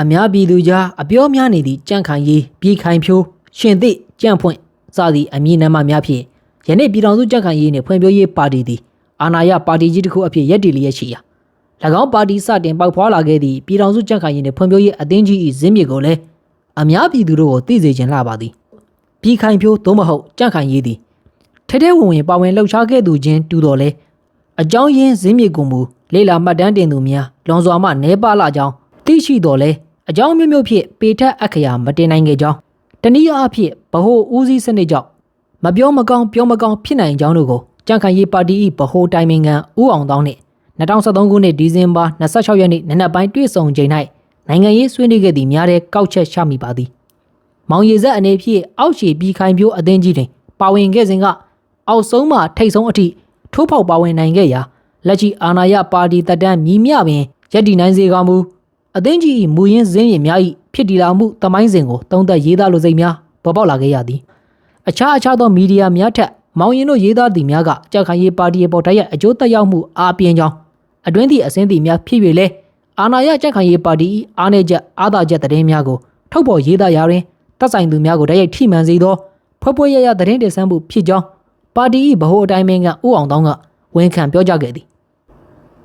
အများပြည်သူကြားအပြောများနေသည့်ကြန့်ခိုင်ရေးပြည်ခိုင်ဖြိုးရှင်သည့်ကြန့်ဖွင့်စသည့်အမည်နာမများဖြင့်ယနေ့ပြည်ထောင်စုကြန့်ခိုင်ရေးနှင့်ဖွံ့ဖြိုးရေးပါတီသည်အာဏာရပါတီကြီးတစ်ခုအဖြစ်ရပ်တည်လျက်ရှိရာ၎င်းပါတီစတင်ပေါက်ဖွာလာခဲ့သည့်ပြည်ထောင်စုကြန့်ခိုင်ရေးနှင့်ဖွံ့ဖြိုးရေးအသင်းကြီး၏ဇင်းမြစ်ကိုလည်းအများပြည်သူတို့ကိုသိစေခြင်းလှပါသည်ပြည်ခိုင်ဖြိုးသို့မဟုတ်ကြန့်ခိုင်ရေးသည်ထဲထဲဝင်ဝင်ပါဝင်လှုပ်ရှားခဲ့သူချင်းတူတော်လဲအကြောင်းရင်းဇင်းမြေကိုမူလေလာမှတ်တမ်းတင်သူများလွန်စွာမှနဲပါလာကြောင်းသိရှိတော်လဲ အကြောင်းမျိုးမျိုးဖြင့်ပေထက်အခရာမတင်နိုင်ခဲ့ကြောင်းတနည်းအားဖြင့်ဗဟိုဦးစီးစနစ်ကြောင့်မပြောမကောင်းပြောမကောင်းဖြစ်နိုင်ကြောင်းတို့ကိုကြံ့ခိုင်ရေးပါတီ၏ဗဟိုတိုင်ပင်ခံဦးအောင်တောင်းနှင့်2013ခုနှစ်ဒီဇင်ဘာ26ရက်နေ့နနက်ပိုင်းတွေ့ဆုံချိန်၌နိုင်ငံရေးဆွေးနွေးခဲ့သည့်များတဲ့ကောက်ချက်ချမိပါသည်မောင်ရည်ဆက်အနေဖြင့်အောက်ခြေပြီးခိုင်ပြိုးအသင်းကြီးတွင်ပါဝင်ခဲ့စဉ်ကအောက်ဆုံးမှထိတ်ဆုံးအထိထိုးဖောက်ပါဝင်နိုင်ခဲ့ရာလက်ရှိအာဏာရပါတီတပ်တန်းမြည်မြပင်ရက်တီနိုင်စေကောင်းမူ အသင်းကြီး၏မူရင်းဇင်းရင်များ၏ဖြစ်တည်လာမှုတမိုင်းစဉ်ကိုတုံးသက်ရေးသားလိုစိတ်များပေါ်ပေါက်လာခဲ့ရသည်အခြားအခြားသောမီဒီယာများထက်မောင်ရင်တို့ရေးသားသည်များကကြောက်ခိုင်ရေးပါတီအပေါ်တိုက်ရိုက်အကျိုးသက်ရောက်မှုအားပြင်းကြောင်းအတွင်းသည့်အစင်းသည်များဖြစ်၍လဲအာဏာရကြောက်ခိုင်ရေးပါတီ၏အားနည်းချက်အားသာချက်သတင်းများကိုထုတ်ပေါ်ရေးသားရာတွင်တပ်ဆိုင်သူများကိုတိုက်ရိုက်ထိမှန်စေသောဖွဲ့ဖွဲ့ရရသတင်းတင်ဆက်မှုဖြစ်ကြောင်းပါတီ၏ဗဟိုအတိုင်းမင်းကဥအောင်တောင်းကဝန်ခံပြောကြားခဲ့သည်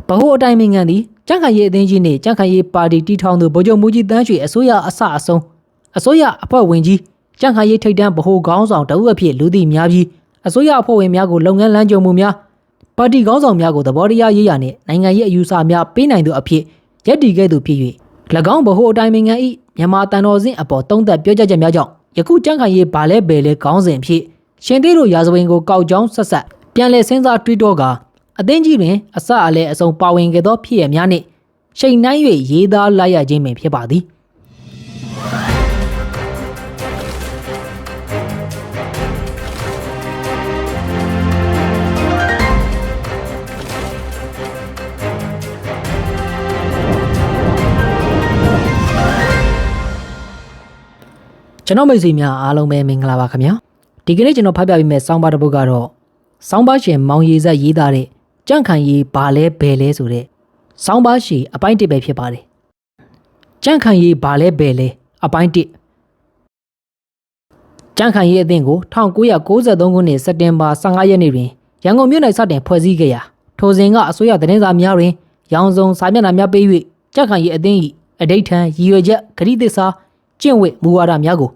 ဗဟိုအတိုင်းမင်းကသည်ကြန့်ခိုင်ရေးအသင်းကြီးနှင့်ကြန့်ခိုင်ရေးပါတီတီထောင်သူဗိုလ်ချုပ်မူကြီးတန်းရွှေအစိုးရအစအဆုံးအစိုးရအဖွဲ့ဝင်ကြီးကြန့်ခိုင်ရေးထိပ်တန်းဗဟိုခေါင်းဆောင်တအုပ်အဖြစ်လူသိများပြီးအစိုးရအဖွဲ့ဝင်များကိုလုပ်ငန်းလမ်းကြုံမှုများပါတီခေါင်းဆောင်များကိုသဘောတရားရေးရာနှင့်နိုင်ငံရေးအယူအဆများပေးနိုင်သူအဖြစ်ရက်တည်ခဲ့သူဖြစ်၍၎င်းဗဟိုအတိုင်းမင်း၏မြန်မာတန်တော်စင်အပေါ်တုံးသက်ပြောကြားချက်များကြောင့်ယခုကြန့်ခိုင်ရေးဗာလဲဘယ်လဲခေါင်းစဉ်ဖြစ်ရှင်သေးတို့ရာဇဝင်ကိုကောက်ကြောင်းဆက်ဆက်ပြန်လည်စဉ်းစားတွေးတောက အသင်းကြီးတွင်အစအလဲအစုံပါဝင်ခဲ့သောဖြစ်ရများနှင့်ရှိန်နှိုင်း၍ရေးသားလိုက်ရခြင်းပင်ဖြစ်ပါသည်ကျွန်တော်မိတ်ဆွေများအားလုံးပဲမင်္ဂလာပါခင်ဗျာဒီကနေ့ကျွန်တော်ဖတ်ပြပေးမယ့်စောင်းပါတစ်ပုဒ်ကတော့စောင်းပါရှင်မောင်ရည်ဆက်ရေးသားတဲ့ ကြန့်ခိုင်ရေးဘာလဲဘယ်လဲဆိုတဲ့စောင်းပါရှင်အပိုင်းတစ်ပဲဖြစ်ပါတယ်ကြန့်ခိုင်ရေးဘာလဲဘယ်လဲအပိုင်းတစ်ကြန့်ခိုင်ရေးအသင်းကို1993ခုနှစ်စက်တင်ဘာ15ရက်နေ့တွင်ရန်ကုန်မြို့၌စတင်ဖွဲ့စည်းခဲ့ရာထိုစဉ်ကအစိုးရသတင်းစာများတွင်ရောင်စုံစာမျက်နှာများပေး၍ကြန့်ခိုင်ရေးအသင်း၏အဋိဋ္ဌံရည်ရွယ်ချက်ဂရိသစ္စာကျင့်ဝတ်မူဝါဒများကို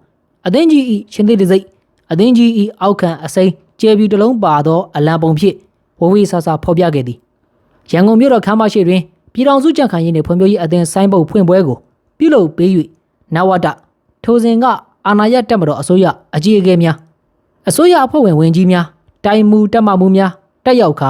အသင်းကြီး၏ရှင်သေးတစိတ်အသင်းကြီး၏အောက်ခံအစိမ်းကျဲပြူတစ်လုံးပါသောအလံပုံဖြင့် ဝဝေးဆာဆာဖော်ပြခဲ့သည်ရန်ကုန်မြို့တော်ခမ်းမရှိတွင်ပြည်တော်စုကြံ့ခိုင်ရေးနှင့်ဖွံ့ဖြိုးရေးအသင်းဆိုင်းဘုတ်ဖွင့်ပွဲကိုပြုလုပ်ပေး၍နဝတထိုစဉ်ကအာဏာရတက်မတော်အစိုးရအကြီးအကဲများအစိုးရအဖွဲ့ဝင်ဝင်ကြီးများတိုင်မူတက်မမှုများတက်ရောက်ခါ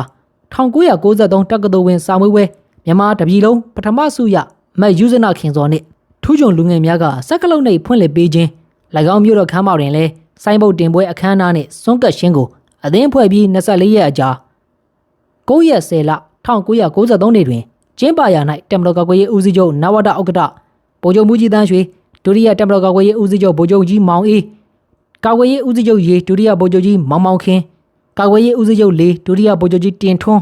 1993တက္ကသိုလ်ဝင်စာမွေးပွဲမြန်မာတပြည်လုံးပထမဆုရမတ်ယူဇနာခင်စောနှင့်ထူးချွန်လူငယ်များကစက်ကလုံးနှိပ်ဖွင့်လှစ်ပေးခြင်း၎င်းမျိုးတော်ခမ်းမောက်တွင်လည်းစိုင်းဘုတ်တင်ပွဲအခမ်းအနားနှင့်စွန့်ကပ်ရှင်းကိုအသင်းဖွဲ့ပြီး24ရက်အကြာ 9ရက်10လ1993နှစ်တွင်ကျင်းပရာ၌တမတော်ကကွေးရေးဦးစီးချုပ်နဝတဥက္ကဋ္ဌဗိုလ်ချုပ်မူကြီးတန်းရွှေဒုတိယတမတော်ကကွေးရေးဦးစီးချုပ်ဗိုလ်ချုပ်ကြီးမောင်အေးကာကွယ်ရေးဦးစီးချုပ်ရေဒုတိယဗိုလ်ချုပ်ကြီးမောင်မောင်ခင်ကာကွယ်ရေးဦးစီးချုပ်လေးဒုတိယဗိုလ်ချုပ်ကြီးတင်ထွန်း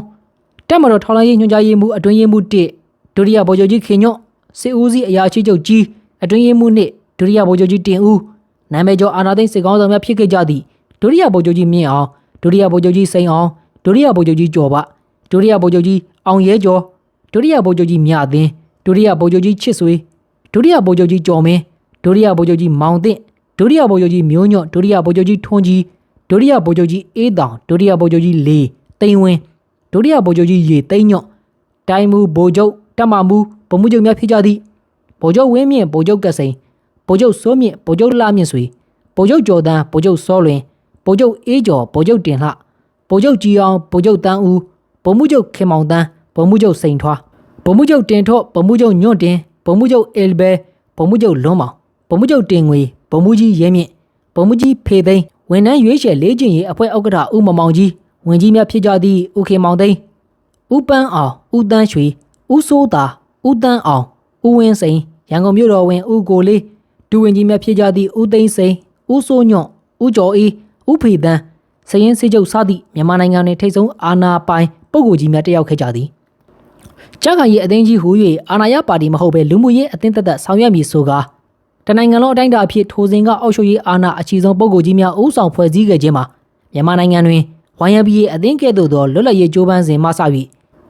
တက်မတော်ထောက်လိုင်းရေးညွှန်ကြားရေးမှူးအတွင်းရေးမှူး1ဒုတိယဗိုလ်ချုပ်ကြီးခင်ညွန့်စစ်ဦးစီးအရာရှိချုပ်ကြီးအတွင်းရေးမှူး2ဒုတိယဗိုလ်ချုပ်ကြီးတင်ဦးနာမည်ကျော်အာနာသိန်းစစ်ကောင်းဆောင်များဖြစ်ခဲ့ကြသည့်ဒုတိယဗိုလ်ချုပ်ကြီးမြင့်အောင်ဒုတိယဗိုလ်ချုပ်ကြီးစိန်အောင်ဒုတိယဗိုလ်ချုပ်ကြီးကျော်ပ ဒုတိယဗိုလ်ချုပ်ကြီးအောင်ရဲကျော်ဒုတိယဗိုလ်ချုပ်ကြီးမြအသင်းဒုတိယဗိုလ်ချုပ်ကြီးချစ်ဆွေဒုတိယဗိုလ်ချုပ်ကြီးကျော်မင်းဒုတိယဗိုလ်ချုပ်ကြီးမောင်သင့်ဒုတိယဗိုလ်ချုပ်ကြီးမျိုးညွန့်ဒုတိယဗိုလ်ချုပ်ကြီးထွန်းကြီးဒုတိယဗိုလ်ချုပ်ကြီးအေးတောင်ဒုတိယဗိုလ်ချုပ်ကြီးလေးတိန်ဝင်းဒုတိယဗိုလ်ချုပ်ကြီးရေသိန်းညွန့်တိုင်မူဗိုလ်ချုပ်တက်မမူဗိုလ်မှူးချုပ်များဖြစ်ကြသည့်ဗိုလ်ချုပ်ဝင်းမြင့်ဗိုလ်ချုပ်ကစိန်ဗိုလ်ချုပ်စိုးမြင့်ဗိုလ်ချုပ်လာမြင့်ဆွေဗိုလ်ချုပ်ကျော်တန်းဗိုလ်ချုပ်စောလွင်ဗိုလ်ချုပ်အေးကျော်ဗိုလ်ချုပ်တင်လှဗိုလ်ချုပ်ကြီးအောင်ဗိုလ်ချုပ်တန်းဦး ဗိုလ်မှူးချုပ်ခင်မောင်တန်းဗိုလ်မှူးချုပ်စိန်ထွားဗိုလ်မှူးချုပ်တင်ထော့ဗိုလ်မှူးချုပ်ညွန့်တင်ဗိုလ်မှူးချုပ်အယ်ဘဲဗိုလ်မှူးချုပ်လွန်းမောင်ဗိုလ်မှူးချုပ်တင်ငွေဗိုလ်မှူးကြီးရဲမြင့်ဗိုလ်မှူးကြီးဖေသိန်းဝန်ထမ်းရွေးချယ်လေးကျင်ရေးအဖွဲ့ဥက္ကဋ္ဌဦးမမောင်ကြီးဝင်ကြီးများဖြစ်ကြသည့်ဦးခင်မောင်သိန်းဦးပန်းအောင်ဦးတန်းရွှေဦးစိုးတာဦးတန်းအောင်ဦးဝင်းစိန်ရန်ကုန်မြို့တော်ဝင်ဦးကိုလေးဒူဝင်ကြီးများဖြစ်ကြသည့်ဦးသိန်းစိန်ဦးစိုးညွန့်ဦးကျော်အေးဦးဖေတန်းစရင်စေချုပ်စသည့်မြန်မာနိုင်ငံတွင်ထိပ်ဆုံးအာဏာပိုင် ပုဂ္ဂိုလ်ကြီးများတက်ရောက်ခဲ့ကြသည်ကြက်ခိုင်ရေးအသင်းကြီးဟူ၍အာဏာရပါတီမဟုတ်ဘဲလူမှုရေးအသင်းသက်သက်ဆောင်ရွက်မည်ဆိုကာတနိုင်ငံလုံးအတိုင်းအတာအဖြစ်ထိုစဉ်ကအောက်ရှုပ်ရေးအာဏာအချီဆုံးပုံကိုကြီးများအုပ်ဆောင်ဖွဲ့စည်းခဲ့ခြင်းမှာမြန်မာနိုင်ငံတွင် YMBA အသင်းကဲ့သို့သောလွတ်လပ်ရေးကြိုးပမ်းစဉ်မှစ၍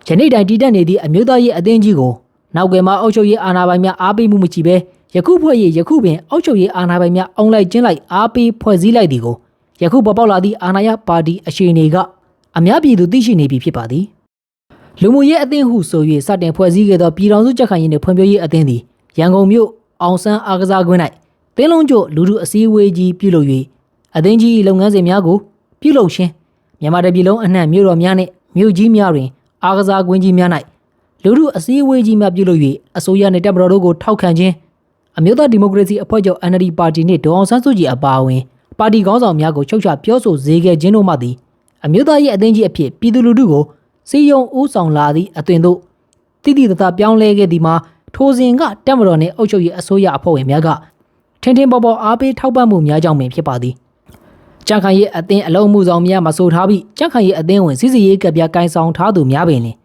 ယနေ့တိုင်တည်တက်နေသည့်အမျိုးသားရေးအသင်းကြီးကိုနောက်ကွယ်မှာအောက်ရှုပ်ရေးအာဏာပိုင်များအားပေးမှုမရှိဘဲယခုဖွဲ့ရေးယခုပင်အောက်ရှုပ်ရေးအာဏာပိုင်များအုံလိုက်ကျင်းလိုက်အားပေးဖွဲ့စည်းလိုက်သည်ကိုယခုပေါ်ပေါက်လာသည့်အာဏာရပါတီအခြေအနေက အများပြည်သူသိရှိနေပြီဖြစ်ပါသည်လူမှုရေးအသင်းဟုဆို၍စတင်ဖွဲ့စည်းခဲ့သောပြည်ထောင်စုကြက်ခိုင်ရေးနှင့်ဖွံ့ဖြိုးရေးအသင်းသည်ရန်ကုန်မြို့အောင်ဆန်းအားကစားကွင်း၌တင်းလုံးကျလူထုအစည်းအဝေးကြီးပြုလုပ်၍အသင်းကြီး၏လုပ်ငန်းစဉ်များကိုပြုလုပ်ခြင်းမြန်မာတပြည်လုံးအနှံ့မြို့တော်များနှင့်မြို့ကြီးများတွင်အားကစားကွင်းကြီးများ၌လူထုအစည်းအဝေးကြီးများပြုလုပ်၍အစိုးရနှင့်တပ်မတော်တို့ကိုထောက်ခံခြင်းအမျိုးသားဒီမိုကရေစီအဖွဲ့ချုပ် NLD ပါတီနှင့်ဒေါအောင်ဆန်းစုကြည်အပါအဝင်ပါတီခေါင်းဆောင်များကိုချုပ်ချပြောဆိုစေခဲ့ခြင်းတို့မှသည် အမျိုးသားရေးအသင်းကြီးအဖြစ်ပြည်သူလူထုကိုစီယုံဦးဆောင်လာသည့်အသွင်တို့တိတိတသားပြောင်းလဲခဲ့သည်မှာထိုစဉ်ကတက်မတော်နှင့်အုပ်ချုပ်ရေးအစိုးရအဖွဲ့ဝင်များကထင်ထင်ပေါ်ပေါ်အားပေးထောက်ပံ့မှုများကြောင့်ပင်ဖြစ်ပါသည်ကြံ့ခိုင်ရေးအသင်းအလုံးမှုဆောင်များမဆိုထားပြီးကြံ့ခိုင်ရေးအသင်းဝင်စီစီရေးကပြကိုင်ဆောင်ထားသူများပင်လင်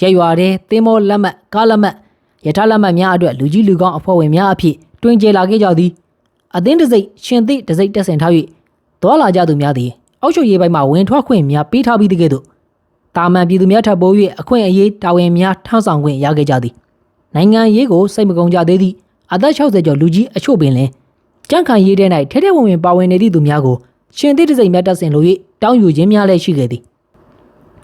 ရရွာတဲ့တင်းမောလက်မှတ်ကားလက်မှတ်ယထာလက်မှတ်များအတွက်လူကြီးလူကောင်းအဖွဲ့ဝင်များအဖြစ်တွင်ကျလာခဲ့ကြသည်အသင်းတစ်စိတ်ရှင်သည့်တစ်စိတ်တက်ဆင်ထား၍သွာလာကြသူများသည် အောက်ချုပ်ရေးပိုင်းမှာဝင်ထွက်ခွင့်များပေးထားပြီးတကယ်တော့တာမန်ပြည်သူများထပ်ပိုး၍အခွင့်အရေးတာဝန်များထမ်းဆောင်ခွင့်ရခဲ့ကြသည်နိုင်ငံရေးကိုစိတ်မကုံကြသေးသည့်အသက်60ကျော်လူကြီးအချို့ပင်လင်ကြန့်ခိုင်ရေးတဲ့၌ထဲထဲဝင်ဝင်ပါဝင်နေသည့်သူများကိုရှင်သည့်တစိမ့်များတက်ဆင်လို့၍တောင်းယူခြင်းများလည်းရှိခဲ့သည်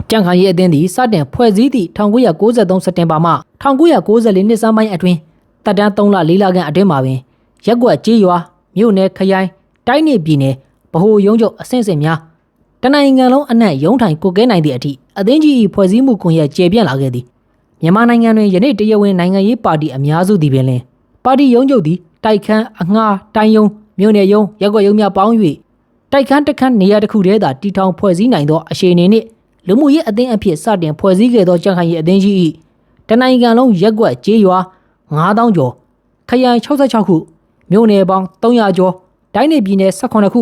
ကြန့်ခိုင်ရေးအသင်းသည်စတင်ဖွဲ့စည်းသည့်1993စက်တင်ဘာမှ1994နှစ်စမ်းပိုင်းအတွင်းတပ်တန်း3လ4လခန့်အတွင်းမှာပင်ရက်ကွက်ကြေးရွာမြို့နယ်ခရိုင်တိုင်းနယ်ပြည်နယ်ဗဟိုရုံးချုပ်အဆင့်ဆင့်များ တနိုင်ငံလုံးအနှံ့ရုံးထိုင်ကိုကဲနိုင်သည့်အထိအသင်းကြီး၏ဖွဲ့စည်းမှုကွန်ရက်ကျေပြန့်လာခဲ့သည်မြန်မာနိုင်ငံတွင်ယနေ့တရားဝင်နိုင်ငံရေးပါတီအများစုသည်ပင်လင်ပါတီရုံးချုပ်သည်တိုက်ခန်းအငှားတိုင်းယုံမြို့နယ်ယုံရက်ကွက်ယုံများပေါင်း၍တိုက်ခန်းတစ်ခန်းနေရာတစ်ခုတည်းသာတီထောင်ဖွဲ့စည်းနိုင်သောအခြေအနေနှင့်လူမှုရေးအသင်းအဖြစ်စတင်ဖွဲ့စည်းခဲ့သောကြံ့ခိုင်ရေးအသင်းကြီး၏တနိုင်ငံလုံးရက်ကွက်ကျေးရွာ9000ကျော်ခရိုင်66ခုမြို့နယ်ပေါင်း300ကျော်တိုင်းနယ်ပြည်နယ်18ခု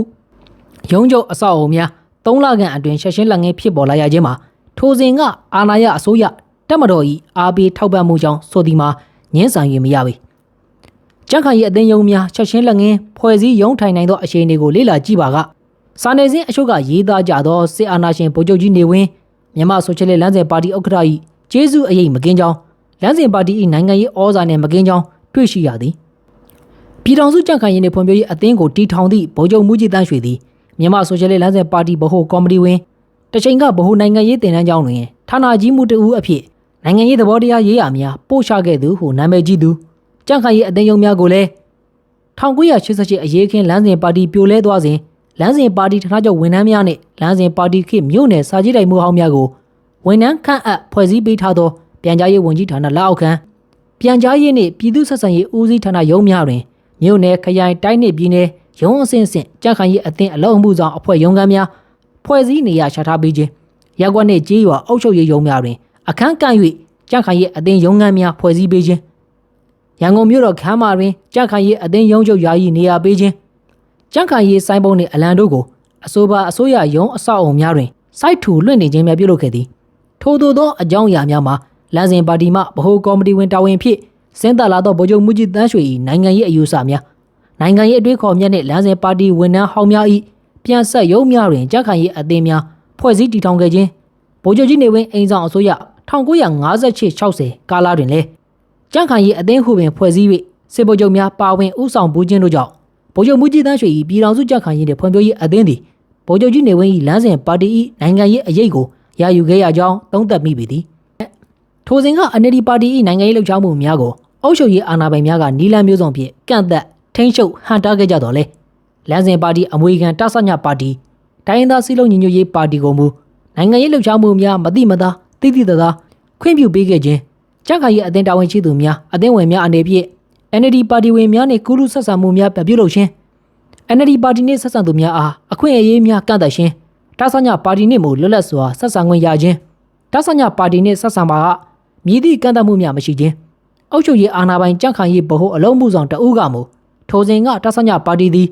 ရုံးချုပ်အဆောက်အအုံများ ၃လခန့်အတွင်းရှက်ရှင်းလက်ငင်းဖြစ်ပေါ်လာရခြင်းမှာထိုစဉ်ကအာဏာရအစိုးရတက်မတော်၏အားပေးထောက်ပံ့မှုကြောင့်ဆိုသည်မှာငင်းဆန်၍မရပေကြက်ခိုင်ရဲ့အသိယုံများချက်ချင်းလက်ငင်းဖွဲ့စည်းရုံးထိုင်နိုင်သောအခြေအနေကိုလေ့လာကြည့်ပါကစာနယ်ဇင်းအချို့ကရေးသားကြသောစစ်အာဏာရှင်ဗိုလ်ချုပ်ကြီးနေဝင်းမြန်မာဆိုရှယ်လစ်လမ်းစဉ်ပါတီဥက္ကဋ္ဌ၏ကျေးဇူးအရေးမကင်းကြောင်းလမ်းစဉ်ပါတီ၏နိုင်ငံရေးဩဇာနှင့်မကင်းကြောင်းတွေ့ရှိရသည်ပြည်ထောင်စုကြံ့ခိုင်ရေးနှင့်ဖွံ့ဖြိုးရေးအသင်းကိုတီထောင်သည့်ဗိုလ်ချုပ်မှုကြီးတန်းရွှေသည် မြန်မာဆိုရှယ်လစ်လမ်းစဉ်ပါတီဗဟိုကော်မတီဝင်တစ်ချိန်ကဗဟိုနိုင်ငံရေးတင်နန်းကျောင်းတွင်ဌာနကြီးမှုတဦးအဖြစ်နိုင်ငံရေးသဘောတရားရေးရာများပို့ချခဲ့သူဟုနာမည်ကြီးသူကြံ့ခိုင်ရေးအသင်းယုံများကိုလည်း1988အရေးခင်းလမ်းစဉ်ပါတီပြိုလဲသွားစဉ်လမ်းစဉ်ပါတီဌာနချုပ်ဝန်ထမ်းများနှင့်လမ်းစဉ်ပါတီခေတ်မြို့နယ်စာကြည့်တိုင်မှုဟောင်းများကိုဝန်ထမ်းခန့်အပ်ဖွဲ့စည်းပေးထားသောပြန်ကြားရေးဝန်ကြီးဌာနလက်အောက်ခံပြန်ကြားရေးနှင့်ပြည်သူ့ဆက်ဆံရေးဦးစီးဌာနရုံးများတွင်မြို့နယ်ခရိုင်တိုင်းနှင့်ပြည်နယ် ရုံးအဆင့်ဆင့်ကြန့်ခိုင်ရေးအသင်းအလုံးအမှုဆောင်အဖွဲ့ရုံးခန်းများဖွဲ့စည်းနေရချထားပေးခြင်းရက်ကွက်နှင့်ကြေးရွာအုပ်ချုပ်ရေးရုံးများတွင်အခန်းကန့်၍ကြန့်ခိုင်ရေးအသင်းရုံးခန်းများဖွဲ့စည်းပေးခြင်းရန်ကုန်မြို့တော်ခမ်းမတွင်ကြန့်ခိုင်ရေးအသင်းရုံးချုပ်ယာယီနေရာပေးခြင်းကြန့်ခိုင်ရေးစိုင်းပုံနှင့်အလံတို့ကိုအဆိုပါအစိုးရရုံးအဆောက်အုံများတွင်စိုက်ထူလွှင့်နေခြင်းများပြုလုပ်ခဲ့သည်ထို့သောသောအကြောင်းအရာများမှာလမ်းစဉ်ပါတီမှဗဟိုကော်မတီဝင်တာဝန်ဖြင့်စင်သက်လာသောဗိုလ်ချုပ်မှုကြီးတန်းရွှေ၏နိုင်ငံရေးအယူအဆများ နိုင်ငံရေးအတွေးခေါ်မြတ်နှင့်လမ်းစဉ်ပါတီဝန်ထမ်းဟောင်းများ၏ပြန်ဆက်ရုံးများတွင်ကြက်ခိုင်ရေးအသင်းများဖွဲ့စည်းတည်ထောင်ခဲ့ခြင်းဗိုလ်ချုပ်ကြီးနေဝင်းအိမ်ဆောင်အစိုးရ1958-60ကာလတွင်လည်းကြက်ခိုင်ရေးအသင်းဟုပင်ဖွဲ့စည်း၍စစ်ဗိုလ်ချုပ်များပါဝင်ဥဆောင်ပူးခြင်းတို့ကြောင့်ဗိုလ်ချုပ်မှုကြီးတန်းရွှေ၏ပြည်ထောင်စုကြက်ခိုင်ရေးနှင့်ဖွံ့ဖြိုးရေးအသင်းသည်ဗိုလ်ချုပ်ကြီးနေဝင်း၏လမ်းစဉ်ပါတီ၏နိုင်ငံရေးအရေးကိုရယူခဲ့ရကြောင်းသုံးသပ်မိပေသည်ထိုစဉ်က NLD ပါတီ၏နိုင်ငံရေးလှုပ်ရှားမှုများကိုအုပ်ချုပ်ရေးအာဏာပိုင်များကနီလန်းမျိုးစုံဖြင့်ကန့်သက် ထိန်းချုပ်ဟန်တားခဲ့ကြတော်လဲလမ်းစဉ်ပါတီအမွေခံတဆညပါတီတိုင်းရင်းသားစည်းလုံးညီညွတ်ရေးပါတီကိုမူနိုင်ငံရေးလှုပ်ရှားမှုများမတိမသားတိတိတသားခွင့်ပြုပေးခဲ့ခြင်းကြက်ခိုင်ရေးအသင်းတာဝန်ရှိသူများအသင်းဝင်များအနေဖြင့် NLD ပါတီဝင်များနှင့်ကုလူဆက်ဆံမှုများပြုလုပ်ခြင်း NLD ပါတီနှင့်ဆက်ဆံသူများအားအခွင့်အရေးများကန့်သက်ခြင်းတဆညပါတီနှင့်မူလွတ်လပ်စွာဆက်ဆံခွင့်ရခြင်းတဆညပါတီနှင့်ဆက်ဆံပါကမြည်သည့်ကန့်သက်မှုများမရှိခြင်းအုပ်ချုပ်ရေးအာဏာပိုင်ကြက်ခိုင်ရေးဗဟိုအလုံးမှုဆောင်တအူးကမူ ထိုစဉ်ကတဆညပါတီသည်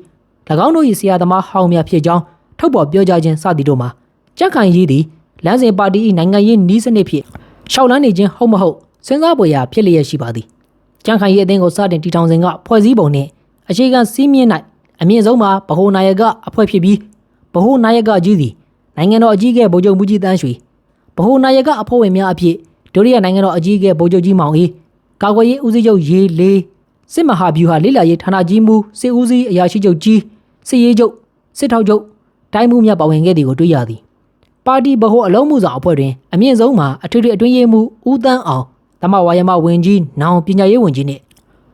၎င်းတို့၏ဆရာသမားဟောင်းများဖြစ်ကြောင်းထုတ်ပေါ်ပြောကြားခြင်းစသည်တို့မှာကြက်ခိုင်ရေးသည်လမ်းစဉ်ပါတီ၏နိုင်ငံရေးနီးစနစ်ဖြင့်ရှောက်လန်းနေခြင်းဟုတ်မဟုတ်စဉ်းစားပွေရာဖြစ်လျက်ရှိပါသည်ကြံ့ခိုင်ရေးအသင်းကိုစတင်တည်ထောင်စဉ်ကဖွဲ့စည်းပုံနှင့်အခြေခံစည်းမျဉ်း၌အမြင့်ဆုံးမှာဗဟိုနာယကအဖွဲ့ဖြစ်ပြီးဗဟိုနာယကကြီးသည်နိုင်ငံတော်အကြီးအကဲဗိုလ်ချုပ်မှုကြီးတန်းရွှေဗဟိုနာယကအဖွဲ့ဝင်များအဖြစ်ဒုတိယနိုင်ငံတော်အကြီးအကဲဗိုလ်ချုပ်ကြီးမောင်အေးကာကွယ်ရေးဦးစီးချုပ်ရေလေး စစ်မဟာဗျူဟာလေ့လာရေးဌာနကြီးမှူးစစ်ဦးစီးအရာရှိချုပ်ကြီးစစ်ရေးချုပ်စစ်ထောက်ချုပ်တိုင်းမှုများပါဝင်ခဲ့သည်ကိုတွေ့ရသည်ပါတီဗဟိုအလုံးမှုဆောင်အဖွဲ့တွင်အမြင့်ဆုံးမှာအထွေထွေအတွင်းရေးမှူးဦးတန်းအောင်သမဝါယမဝင်ကြီးနောင်ပညာရေးဝန်ကြီးနှင့်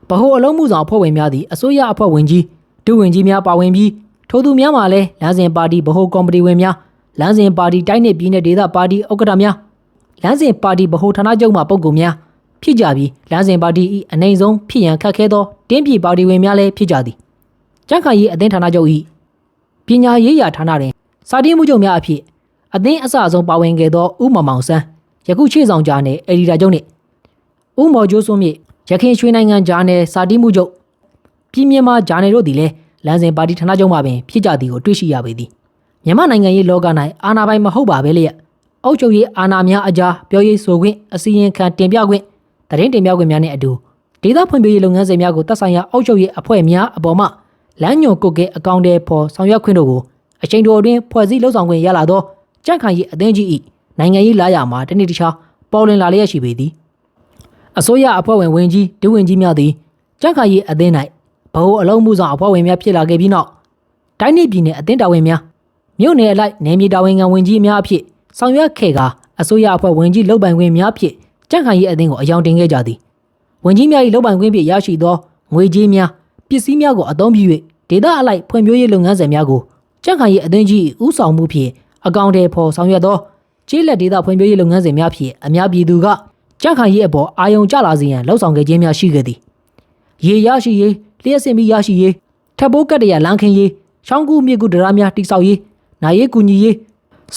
ဗဟိုအလုံးမှုဆောင်အဖွဲ့ဝင်များသည်အစိုးရအဖွဲ့ဝင်ကြီးဒုဝန်ကြီးများပါဝင်ပြီးထိုသူများမှာလည်းလမ်းစဉ်ပါတီဗဟိုကော်မတီဝင်များလမ်းစဉ်ပါတီတိုင်းနယ်ပြည်နယ်ဒေသပါတီဥက္ကဋ္ဌများလမ်းစဉ်ပါတီဗဟိုဌာနချုပ်မှပုဂ္ဂိုလ်များ ဖြစ်ကြပြီးလမ်းစဉ်ပါတီ၏အနိုင်ဆုံးဖြစ်ရန်ခက်ခဲသောတင်းပြည်ပါတီဝင်များလည်းဖြစ်ကြသည်ကြန့်ခိုင်ရေးအသင်းဌာနချုပ်၏ပညာရေးရာဌာနတွင်စာတင်းမှုချုပ်များအဖြစ်အသင်းအစအဆုံးပါဝင်ခဲ့သောဦးမောင်မောင်ဆန်းယခုချေဆောင်ကြားနယ်အယ်ဒီတာချုပ်နှင့်ဦးမော်ကျိုးစွန်းမြင့်ရခိုင်ရွှေနိုင်ငံဂျာနယ်စာတီးမှုချုပ်ပြည်မြန်မာဂျာနယ်တို့သည်လည်းလမ်းစဉ်ပါတီဌာနချုပ်မှပင်ဖြစ်ကြသည်ကိုတွေ့ရှိရပေသည်မြန်မာနိုင်ငံရေးလောက၌အာဏာပိုင်မဟုတ်ပါပဲလျက်အုပ်ချုပ်ရေးအာဏာများအကြားပြောရေးဆိုခွင့်အစီရင်ခံတင်ပြခွင့် သတင်းတင်ပြခွင့်များနှင့်အတူဒေသဖွံ့ဖြိုးရေးလုပ်ငန်းစဉ်များကိုသက်ဆိုင်ရာအုပ်ချုပ်ရေးအဖွဲ့များအပေါ်မှလမ်းညွှန်ကုတ်ကဲအကောင့်တွေပေါ်ဆောင်ရွက်ခွင့်တို့ကိုအချိန်တိုအတွင်းဖွဲ့စည်းလှုပ်ဆောင်ခွင့်ရလာသောကြန့်ခိုင်ရေးအသင်းကြီး၏နိုင်ငံရေးလာရမှာတနေ့တခြားပေါ်လွင်လာလျက်ရှိပေသည်အစိုးရအဖွဲ့ဝင်ဝင်ကြီးဒုဝင်ကြီးများသည်ကြန့်ခိုင်ရေးအသင်း၌ဗဟိုအလုံးမှုဆောင်အဖွဲ့ဝင်များဖြစ်လာခဲ့ပြီးနောက်တိုင်းဒေသပြည်နယ်အသင်းတာဝန်များမြို့နယ်အလိုက်နယ်မြေတာဝန်ခံဝင်ကြီးများအဖြစ်ဆောင်ရွက်ခဲ့ကာအစိုးရအဖွဲ့ဝင်ကြီးလုပ်ပိုင်ခွင့်များဖြင့် ကြန့်ခိုင်ရေးအသင်းကိုအယောင်တင်ခဲ့ကြသည်ဝင်ကြီးများ၏လုပ်ပိုင်ခွင့်ဖြင့်ရရှိသောငွေကြေးများပစ္စည်းများကိုအသုံးပြု၍ဒေသအလိုက်ဖွံ့ဖြိုးရေးလုပ်ငန်းစဉ်များကိုကြန့်ခိုင်ရေးအသင်းကြီး၏ဦးဆောင်မှုဖြင့်အကောင့်တွေဖော်ဆောင်ရွက်သောကျေးလက်ဒေသဖွံ့ဖြိုးရေးလုပ်ငန်းစဉ်များဖြင့်အများပြည်သူကကြန့်ခိုင်ရေးအပေါ်အာရုံကျလာစေရန်လှုံ့ဆော်ခဲ့ခြင်းများရှိခဲ့သည်။ရေရရှိရေးလျှက်စင်ပြီးရရှိရေးထပ်ပိုးကတ်တရလမ်းခင်းရေးချောင်းကူးမြေကူဒရာများတိစောက်ရေးနိုင်ရေးကူညီရေး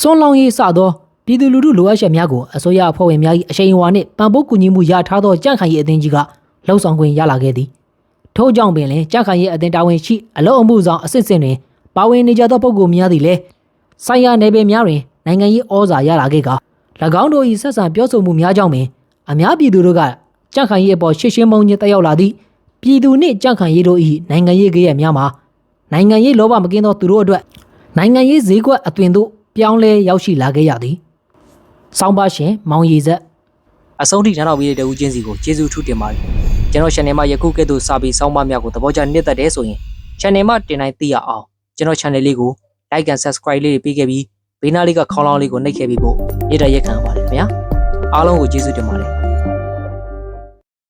စွန့်လောင်းရေးစသော ပြည်သူလူထုလိုအပ်ချက်များကိုအစိုးရအဖွဲ့ဝင်များ၏အရှိန်အဝါနှင့်ပံ့ပိုးကူညီမှုရထားသောကြန့်ခိုင်ရေးအသင်းကြီးကလှုံ့ဆော်ခွင့်ရလာခဲ့သည်။ထို့ကြောင့်ပင်လည်းကြန့်ခိုင်ရေးအသင်းတာဝန်ရှိအလို့အမှုဆောင်အစစ်အစင်တွင်ပါဝင်နေကြသောပုဂ္ဂိုလ်များသည်လည်းဆိုင်ရာနယ်ပယ်များတွင်နိုင်ငံရေးဩဇာရလာခဲ့က၎င်းတို့၏ဆက်ဆံပြောဆိုမှုများကြောင့်ပင်အများပြည်သူတို့ကကြန့်ခိုင်ရေးအပေါ်ရှစ်ရှင်းမုံညစ်တက်ရောက်လာသည့်ပြည်သူနှင့်ကြန့်ခိုင်ရေးတို့၏နိုင်ငံရေးကြရဲ့များမှာနိုင်ငံရေးလောဘမကင်းသောသူတို့အတွက်နိုင်ငံရေးဈေးကွက်အသွင်သို့ပြောင်းလဲရောက်ရှိလာခဲ့ရသည်။ ဆောင်းပါရှင်မောင်ရည်ဆက်အဆုံးထိနားတော်ပြီးတဲ့တဦးချင်းစီကိုကျေးဇူးထူးတင်ပါတယ်။ကျွန်တော် channel မှာယခုကဲ့သို့စာပေဆောင်းပါးများကိုသဘောကျနှစ်သက်တယ်ဆိုရင် channel မှာတင်တိုင်းသိရအောင်ကျွန်တော် channel လေးကို like and subscribe လေးတွေပေးခဲ့ပြီးဘေးနားလေးကခေါင်းလောင်းလေးကိုနှိပ်ခဲ့ပြီးဖို့နေ့တရက်ခံပါတယ်ခင်ဗျာအားလုံးကိုကျေးဇူးတင်ပါတယ်